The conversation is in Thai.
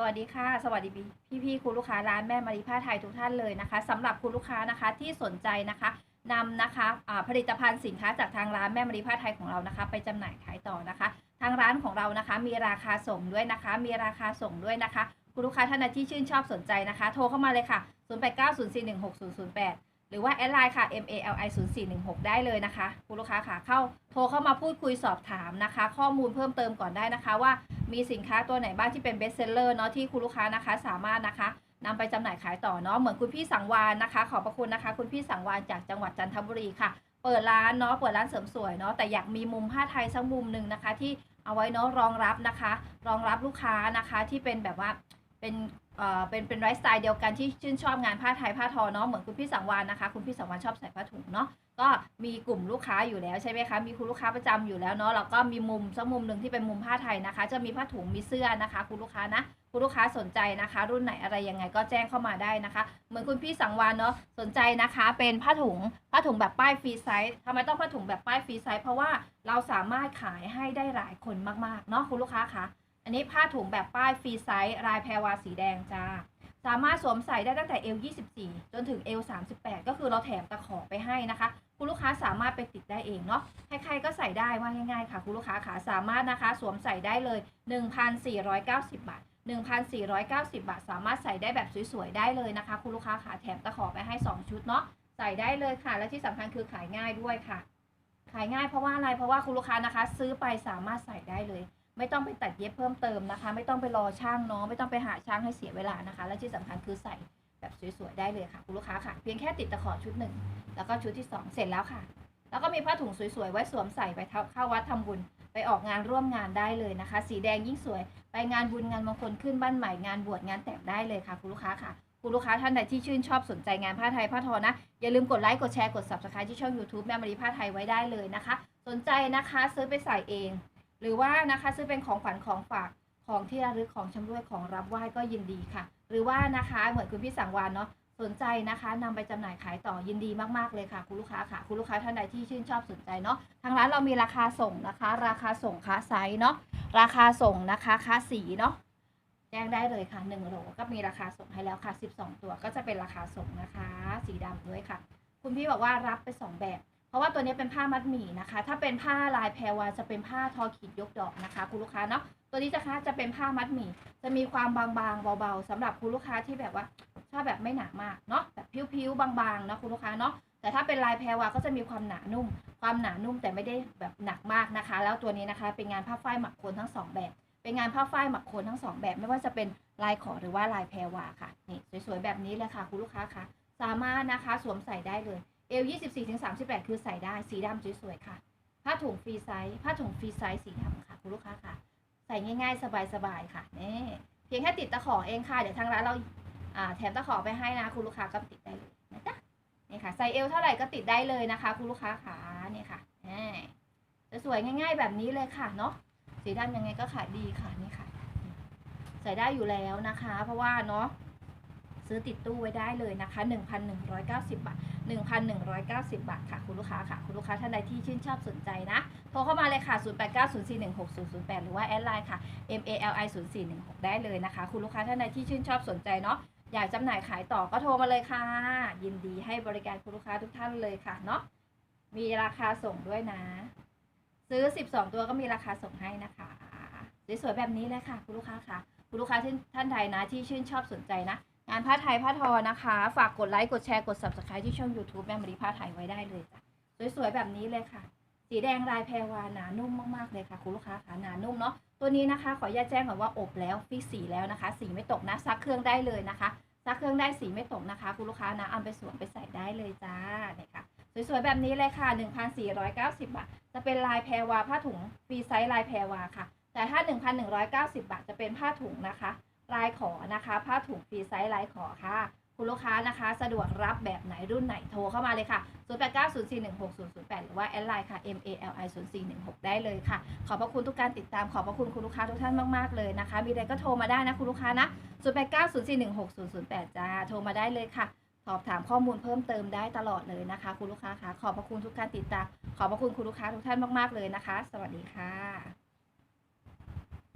สวัสดีค่ะ สวัสดีพี่พี่ๆคุณลูกค้าร้านแม่มารีผ้าไทยทุกท่านเลยนะคะสำหรับคุณลูกค้านะคะที่สนใจนะคะนำนะคะผลิตภัณฑ์สินค้าจากทางร้านแม่มารีผ้าไทยของเรานะคะ ไปจำหน่ายขายต่อนะคะ ทางร้านของเรานะคะ มีราคาส่งด้วยนะคะ มีราคาส่งด้วยนะคะ คุณลูกค้าท่านใดที่ชื่นชอบสนใจนะคะ โทรเข้ามาเลยค่ะ 0890416008หรือว่าแอดไลน์ค่ะ MALI 0416ได้เลยนะคะ คุณลูกค้าค่ะเข้าโทรเข้ามาพูดคุยสอบถามนะคะ ข้อมูลเพิ่มเติมก่อนได้นะคะว่า มีสินค้าตัวไหนบ้างที่เป็นเบสเซลเลอร์เนาะที่คุณลูกค้านะคะสามารถนะคะนำไปจำหน่ายขายต่อเนาะเหมือนคุณพี่สังวานนะคะ ขอบพระคุณนะคะ คุณพี่สังวานจากจังหวัดจันทบุรีค่ะ เปิดร้านเนาะเปิดร้านเสริมสวยเนาะแต่อยากมีมุมผ้าไทยสักมุมหนึ่งนะคะ ที่เอาไว้เนาะรองรับนะคะ รองรับลูกค้านะคะที่เป็นแบบว่า เป็นเอ่อเป็นเป็นไลฟ์สไตล์เดียวกันที่ชื่นชอบงานผ้าไทยผ้าทอเนาะเหมือนคุณพี่สังวานนะคะ คุณพี่สังวานชอบใส่ผ้าถุงเนาะก็มีกลุ่มลูกค้าอยู่แล้วใช่ไหมคะมีคุณลูกค้าประจำอยู่แล้วเนาะแล้วก็มีมุมสักมุมหนึ่งที่เป็นมุมผ้าไทยนะคะ จะมีผ้าถุงมีเสื้อนะคะ คุณลูกค้านะคุณลูกค้าสนใจนะคะ รุ่นไหนอะไรยังไงก็แจ้งเข้ามาได้นะคะ เหมือนคุณพี่สังวานเนาะสนใจนะคะเป็นผ้าถุงผ้าถุงแบบป้ายฟรีไซส์ทำไมต้องผ้าถุงแบบป้ายฟรีไซส์เพราะว่าเราสามารถขายให้ได้หลายคนมากๆเนาะคุณลูกค้าคะ อันนี้ผ้าถุงแบบป้ายฟรีไซส์ลายแพรวาสีแดงจ้า สามารถสวมใส่ได้ตั้งแต่เอว24 จนถึงเอว38 ก็คือเราแถมตะขอไปให้นะคะ คุณลูกค้าสามารถไปติดได้เองเนาะใครๆก็ใส่ได้ว่าง่ายๆค่ะ คุณลูกค้าขาสามารถนะคะ สวมใส่ได้เลย 1,490 บาท1,490 บาท สามารถใส่ได้แบบสวยๆ ได้เลยนะคะ คุณลูกค้าขาแถมตะขอไปให้ 2 ชุดเนาะใส่ได้เลยค่ะ และที่สำคัญคือขายง่ายด้วยค่ะ ขายง่ายเพราะว่าอะไรเพราะว่าคุณลูกค้านะคะ ซื้อไปสามารถใส่ได้เลย ไม่ต้องไปตัดเย็บเพิ่มเติมนะคะ ไม่ต้องไปรอช่างเนาะไม่ต้องไปหาช่างให้เสียเวลานะคะ และที่สำคัญคือใส่แบบสวยๆได้เลยค่ะคุณลูกค้าค่ะ เพียงแค่ติดตะขอชุดหนึ่งแล้วก็ชุดที่สองเสร็จแล้วค่ะ แล้วก็มีผ้าถุงสวยๆไว้สวมใส่ไปเข้าวัดทำบุญไปออกงานร่วมงานได้เลยนะคะ สีแดงยิ่งสวย ไปงานบุญงานมงคลขึ้นบ้านใหม่งานบวชงานแต่งได้เลยค่ะ คุณลูกค้าค่ะคุณลูกค้าท่านใดที่ชื่นชอบสนใจงานผ้าไทยผ้าทอนะ อย่าลืมกดไลค์กดแชร์กด subscribe ที่ช่อง YouTube แม่มารีผ้าไทยไว้ได้เลยนะคะ สนใจนะคะซื้อไปใส่เอง หรือว่านะคะซื้อเป็นของขวัญของฝากของที่ระลึกของชำร่วยของรับไหว้ก็ยินดีค่ะ หรือว่านะคะเหมือนคุณพี่สังวานเนาะสนใจนะคะนำไปจำหน่ายขายต่อยินดีมากๆเลยค่ะ คุณลูกค้าค่ะ คุณลูกค้าท่านใดที่ชื่นชอบสนใจเนาะทางร้านเรามีราคาส่งนะคะ ราคาส่งค้าไซส์เนาะราคาส่งนะคะค้าสีเนาะแจ้งได้เลยค่ะ1โหลก็มีราคาส่งให้แล้วค่ะ 12 ตัวก็จะเป็นราคาส่งนะคะ สีดำด้วยค่ะ คุณพี่บอกว่ารับไปสองแบบ เพราะว่าตัวนี้เป็นผ้ามัดหมี่นะคะ ถ้าเป็นผ้าลายแพรวาจะเป็นผ้าทอขีดยกดอกนะคะ คุณลูกค้าเนาะ ตัวนี้นะคะจะเป็นผ้ามัดหมี่ จะมีความบางๆเบาๆสำหรับคุณลูกค้าที่แบบว่าชอบแบบไม่หนามากเนาะ แบบผิวๆบางๆเนาะคุณลูกค้าเนาะ แต่ถ้าเป็นลายแพรวาก็จะมีความหนานุ่ม ความหนานุ่มแต่ไม่ได้แบบหนักมากนะคะ แล้วตัวนี้นะคะเป็นงานผ้าฝ้ายหมักโคนทั้งสองแบบ เป็นงานผ้าฝ้ายหมักโคนทั้งสองแบบ ไม่ว่าจะเป็นลายขอหรือว่าลายแพรวาค่ะ นี่สวยๆแบบนี้เลยค่ะ คุณลูกค้าคะ สามารถนะคะสวมใส่ได้เลย เอล24ถึง38 คือใส่ได้สีดำสวยๆค่ะ ผ้าถุงฟรีไซส์ผ้าถุงฟรีไซส์สีดำค่ะคุณลูกค้าค่ะ ใส่ง่ายๆ สบายๆค่ะนี่เพียงแค่ติดตะขอเองค่ะ เดี๋ยวทางร้านเราอ่าแถมตะขอไปให้นะคุณลูกค้าก็ติดได้เลยนะจ๊ะนี่ค่ะใส่เอวเท่าไหร่ก็ติดได้เลยนะคะคุณลูกค้าขานี่ค่ะนี่สวยๆง่าย ๆ แบบนี้เลยค่ะเนาะสีดำยังไงก็ขายดีค่ะนี่ค่ะ ใส่ได้อยู่แล้วนะคะ เพราะว่าเนาะ ซื้อติดตู้ไว้ได้เลยนะคะ 1,190 บาท 1,190 บาทค่ะคุณลูกค้าค่ะ คุณลูกค้าท่านใดที่ชื่นชอบสนใจนะโทรเข้ามาเลยค่ะ 0890416008 หรือว่าแอดไลน์ค่ะ MALI 0416ได้เลยนะคะ คุณลูกค้าท่านใดที่ชื่นชอบสนใจเนาะอยากจำหน่ายขายต่อก็โทรมาเลยค่ะ ยินดีให้บริการคุณลูกค้าทุกท่านเลยค่ะเนาะมีราคาส่งด้วยนะ ซื้อ 12 ตัวก็มีราคาส่งให้นะคะสวยๆแบบนี้เลยค่ะ คุณลูกค้าค่ะ คุณลูกค้าท่านใดนะที่ชื่นชอบสนใจนะ งานผ้าไทยผ้าทอนะคะ ฝากกดไลค์กดแชร์กด subscribe ที่ช่อง YouTube แม่มารีผ้าไทยไว้ได้เลยจ้ะสวยๆแบบนี้เลยค่ะ สีแดงลายแพรวาหนานุ่มมากๆเลยค่ะ คุณลูกค้าค่ะหนานุ่มเนาะตัวนี้นะคะ ขออนุญาตแจ้งก่อนว่าอบแล้วฟิกสีแล้วนะคะ สีไม่ตกนะซักเครื่องได้เลยนะคะซักเครื่องได้สีไม่ตกนะคะ คุณลูกค้านะเอาไปสวมไปใส่ได้เลยจ้าเนี่ยค่ะสวยๆแบบนี้เลยค่ะ 1,490 บาท จะเป็นลายแพรวาผ้าถุงฟรีไซส์ลายแพรวาค่ะ แต่ถ้า 1,190 บาท จะเป็นผ้าถุงนะคะ ลายขอนะคะ ผ้าถุงฟรีไซส์ลายขอค่ะ คุณลูกค้านะคะ สะดวกรับแบบไหนรุ่นไหนโทรเข้ามาเลยค่ะ 0890416008 หรือว่าแอดไลน์ค่ะ MALI 0416 ได้เลยค่ะ ขอบพระคุณทุกการติดตามขอบพระคุณคุณลูกค้าทุกท่านมากๆเลยนะคะ มีอะไรก็โทรมาได้นะคุณลูกค้านะ 0890416008 จ้าโทรมาได้เลยค่ะสอบถามข้อมูลเพิ่มเติมได้ตลอดเลยนะคะ คุณลูกค้าคะขอบพระคุณทุกการติดตามขอบพระคุณคุณลูกค้าทุกท่านมาก ๆ เลยนะคะ สวัสดีค่ะ